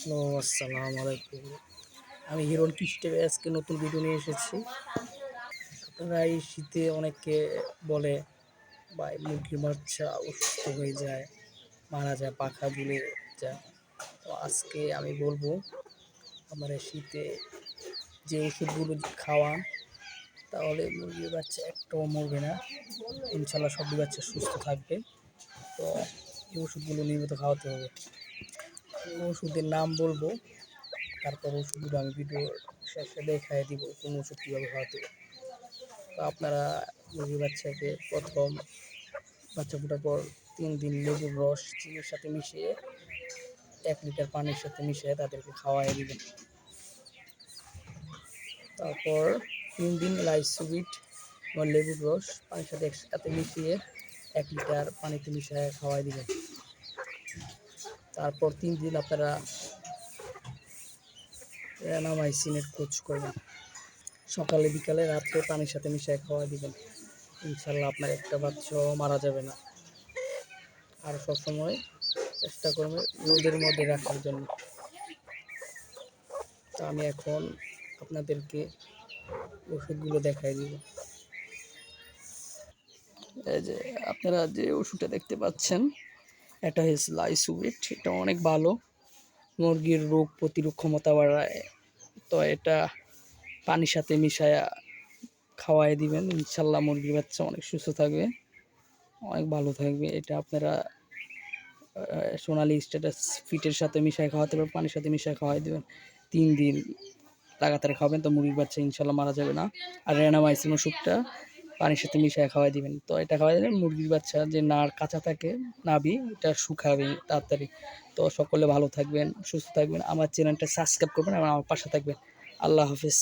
Hello আসসালামু আলাইকুম। আমি হিরণ কিস্টেবে আজকে নতুন ভিডিও নিয়ে এসেছি। আপনারা এই শীতে অনেকে বলে বা মুরগির বাচ্চা অসুস্থ হয়ে যায়, মারা যায়, পাখা ঝুলে যায়। তো আজকে আমি বলব, আমার শীতে যে ওষুধগুলো খাওয়ান, তাহলে মুরগির বাচ্চা একটাও মরবে না। ইনশাল্লাহ সবই বাচ্চা সুস্থ থাকবে। তো এই ওষুধগুলো নিয়মিত খাওয়াতে হবে। ওষুধের নাম বলব। তারপর ওষুধগুলো আমি ভিডিও শেষে দেখাই দিব কোন ওষুধ কীভাবে খাওয়াতে হবে তো আপনারা মুরগির বাচ্চাকে প্রথম বাচ্চা ফোটার পর তিন দিন লেবুর রস, চিনির সাথে মিশিয়ে এক লিটার পানির সাথে মিশিয়ে তাদেরকে খাওয়াই দিবেন। তারপর তিন দিন লাইসুবিট বা লেবুর রস পানির সাথে একসাথে মিশিয়ে এক লিটার পানিতে মিশিয়ে খাওয়াই দিবেন। তারপর তিন দিন আপনারা র্যানামাইসিনের কোচ করবেন। সকালে, বিকালে, রাত্রে পানির সাথে মিশিয়ে খাওয়া দিবেন। ইনশাল্লাহ আপনার একটা বাচ্চাও মারা যাবে না। আর সবসময় চেষ্টা করবেন রোদের মধ্যে রাখার জন্য। তো আমি এখন আপনাদেরকে ওষুধগুলো দেখাই দিব। এই যে আপনারা যে ওষুধটা দেখতে পাচ্ছেন এটা হচ্ছে লাইসুবিট এটা অনেক ভালো। মুরগির রোগ প্রতিরোধ ক্ষমতা বাড়ায়। তো এটা পানির সাথে মিশায়া খাওয়াই দিবেন। ইনশাল্লাহ মুরগির বাচ্চা অনেক সুস্থ থাকবে, অনেক ভালো থাকবে। এটা আপনারা সোনালি স্ট্যাটাস ফিটের সাথে মিশায় খাওয়াতে পারবেন, পানির সাথে মিশায় খাওয়াই দেবেন। তিন দিন লাগাতার খাবেন, তো মুরগির বাচ্চা ইনশাল্লাহ মারা যাবে না। আর রেনামাইসিন ওষুধটা পানির সাথে মিশিয়ে খাওয়াই দিবেন। তো এটা খাওয়াই দিলে মুরগির বাচ্চা যে নাড় কাঁচা থাকে নাবি এটা শুকাবে তাড়াতাড়ি। তো সকলে ভালো থাকবেন, সুস্থ থাকবেন। আমার চ্যানেলটা সাবস্ক্রাইব করবেন এবং আমার পাশে থাকবেন। আল্লাহ হাফিজ।